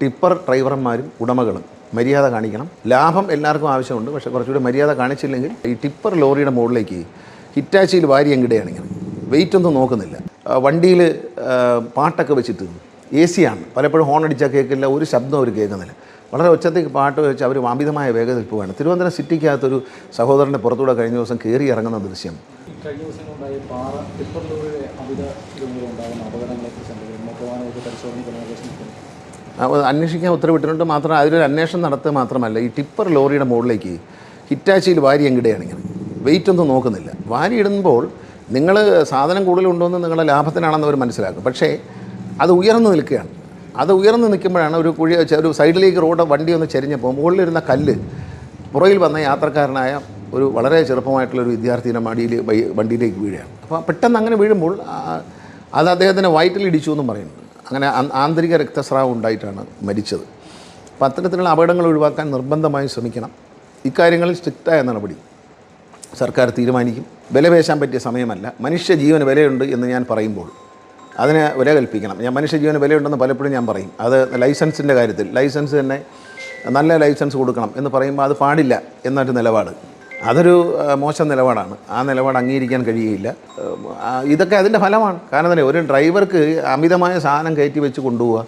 Tipper ഡ്രൈവർമാരും ഉടമകളും മര്യാദ കാണിക്കണം. ലാഭം എല്ലാവർക്കും ആവശ്യമുണ്ട് പക്ഷേ കുറച്ചുകൂടി മര്യാദ കാണിച്ചില്ലെങ്കിൽ ഈ ടിപ്പർ ലോറിയുടെ മുകളിലേക്ക് ഹിറ്റാച്ചിയിൽ വാരി എങ്കിടെയാണ് ഇങ്ങനെ വെയിറ്റ് ഒന്നും നോക്കുന്നില്ല. വണ്ടിയിൽ പാട്ടൊക്കെ വെച്ചിട്ട് എ സി ആണ് പലപ്പോഴും ഹോൺ അടിച്ചാൽ കേൾക്കില്ല ഒരു ശബ്ദം അവർ കേൾക്കുന്നില്ല. വളരെ ഒച്ചത്തേക്ക് പാട്ട് വെച്ച് അവർ അമിതമായ വേഗതയിൽ പോവുകയാണ്. തിരുവനന്തപുരം സിറ്റിക്കകത്തൊരു സഹോദരന്റെ പുറത്തൂടെ കഴിഞ്ഞ ദിവസം കയറി ഇറങ്ങുന്ന ദൃശ്യം. കഴിഞ്ഞ ദിവസങ്ങളുണ്ടായ പാറ ടിപ്പർ ലോറിയുടെ അമിത ഇതുമൂലം ഉണ്ടാകുന്ന അപകടങ്ങളെക്കുറിച്ച് എന്തെങ്കിലും അന്വേഷിക്കാൻ ഉത്തരവിട്ടിട്ടുണ്ട്. മാത്രം അതിലൊരു അന്വേഷണം നടത്തുക മാത്രമല്ല ഈ ടിപ്പർ ലോറിയുടെ മുകളിലേക്ക് ഹിറ്റാച്ചിയിൽ വാരി ഇങ്ങനെ വെയിറ്റ് ഒന്നും നോക്കുന്നില്ല. വാരി ഇടുമ്പോൾ നിങ്ങൾ സാധനം കൂടുതലുണ്ടോയെന്ന് നിങ്ങളുടെ ലാഭത്തിനാണെന്ന് അവർ മനസ്സിലാക്കും. പക്ഷേ അത് ഉയർന്നു നിൽക്കുകയാണ്. അത് ഉയർന്നു നിൽക്കുമ്പോഴാണ് ഒരു കുഴി ഒരു സൈഡിലേക്ക് റോഡ് വണ്ടി ഒന്ന് ചെരിഞ്ഞപ്പോൾ മുകളിലിരുന്ന കല്ല് പുറയിൽ വന്ന യാത്രക്കാരനായ ഒരു വളരെ ചെറുപ്പമായിട്ടുള്ള ഒരു വിദ്യാർത്ഥിയുടെ മടിയിൽ വണ്ടിയിലേക്ക് വീഴുകയാണ്. അപ്പോൾ പെട്ടെന്ന് അങ്ങനെ വീഴുമ്പോൾ അത് അദ്ദേഹത്തിന്റെ വയറ്റിൽ ഇടിച്ചു എന്നും പറയുന്നുണ്ട് അങ്ങനെ ആന്തരിക രക്തസ്രാവം ഉണ്ടായിട്ടാണ് മരിച്ചത്. അപ്പോൾ അത്തരത്തിലുള്ള അപകടങ്ങൾ ഒഴിവാക്കാൻ നിർബന്ധമായും ശ്രമിക്കണം. ഇക്കാര്യങ്ങളിൽ സ്ട്രിക്റ്റായ നടപടി സർക്കാർ തീരുമാനിക്കും. വിലപേശാൻ പറ്റിയ സമയമല്ല. മനുഷ്യ ജീവന് വിലയുണ്ട് എന്ന് ഞാൻ പറയുമ്പോൾ അതിന് വില കൽപ്പിക്കണം ഞാൻ മനുഷ്യ ജീവന് വിലയുണ്ടെന്ന് പലപ്പോഴും ഞാൻ പറയും. അത് ലൈസൻസിന്റെ കാര്യത്തിൽ ലൈസൻസ് തന്നെ നല്ല ലൈസൻസ് കൊടുക്കണം എന്ന് പറയുമ്പോൾ അത് പാടില്ല എന്നൊരു നിലപാട്. അതൊരു മോശം നിലപാടാണ്. ആ നിലപാട് അംഗീകരിക്കാൻ കഴിയുകയില്ല. ഇതൊക്കെ അതിന്റെ ഫലമാണ്. കാരണം തന്നെ ഒരു ഡ്രൈവർക്ക് അമിതമായ സാധനം കയറ്റി വെച്ച് കൊണ്ടുപോവുക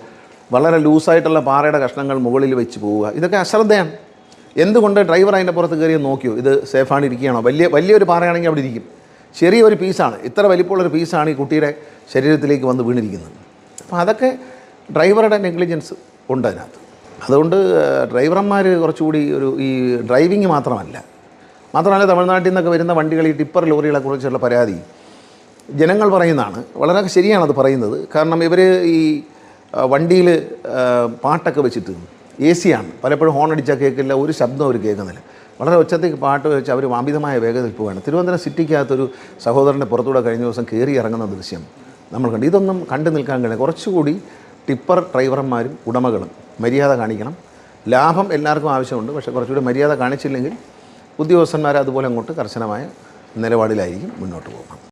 വളരെ ലൂസായിട്ടുള്ള പാറയുടെ കഷ്ണങ്ങൾ മുകളിൽ വെച്ച് പോവുക ഇതൊക്കെ അശ്രദ്ധയാണ്. എന്തുകൊണ്ട് ഡ്രൈവർ അതിന്റെ പുറത്ത് കയറി നോക്കിയോ? ഇത് സേഫാണ് ഇരിക്കുകയാണോ? വലിയ വലിയൊരു പാറയാണെങ്കിൽ അവിടെ ഇരിക്കും. ചെറിയൊരു പീസാണ്. ഇത്ര വലിപ്പമുള്ളൊരു പീസാണ് ഈ കുട്ടിയുടെ ശരീരത്തിലേക്ക് വന്ന് വീണിരിക്കുന്നത്. അപ്പോൾ അതൊക്കെ ഡ്രൈവറുടെ നെഗ്ലിജൻസ് ഉണ്ട് അതിനകത്ത്. അതുകൊണ്ട് ഡ്രൈവർമാർ കുറച്ചുകൂടി ഒരു ഈ ഡ്രൈവിങ് മാത്രമല്ല മാത്രമല്ല തമിഴ്നാട്ടിൽ നിന്നൊക്കെ വരുന്ന വണ്ടികൾ ഈ ടിപ്പർ ലോറികളെ കുറിച്ചുള്ള പരാതി ജനങ്ങൾ പറയുന്നതാണ്. വളരെ ശരിയാണത് പറയുന്നത്. കാരണം ഇവർ ഈ വണ്ടിയിൽ പാട്ടൊക്കെ വെച്ചിട്ട് എ സി ആണ് പലപ്പോഴും ഹോൺ അടിച്ചാൽ കേൾക്കില്ല ഒരു ശബ്ദം അവർ കേൾക്കുന്നില്ല. വളരെ ഒച്ചത്തേക്ക് പാട്ട് വെച്ച് അവർ അമിതമായ വേഗതയിൽ പോവുകയാണ്. തിരുവനന്തപുരം സിറ്റിക്കകത്തൊരു സഹോദരന്റെ പുറത്തൂടെ കഴിഞ്ഞ ദിവസം കയറി ഇറങ്ങുന്ന ദൃശ്യം നമ്മൾ കണ്ടു. ഇതൊന്നും കണ്ടു നിൽക്കാൻ കഴിയും കുറച്ചുകൂടി ടിപ്പർ ഡ്രൈവർമാരും ഉടമകളും മര്യാദ കാണിക്കണം. ലാഭം എല്ലാവർക്കും ആവശ്യമുണ്ട്. പക്ഷേ കുറച്ചുകൂടി മര്യാദ കാണിച്ചില്ലെങ്കിൽ ഉദ്യോഗസ്ഥന്മാർ അതുപോലെ അങ്ങോട്ട് കർശനമായ നിലപാടിലായിരിക്കും മുന്നോട്ട് പോകുന്നത്.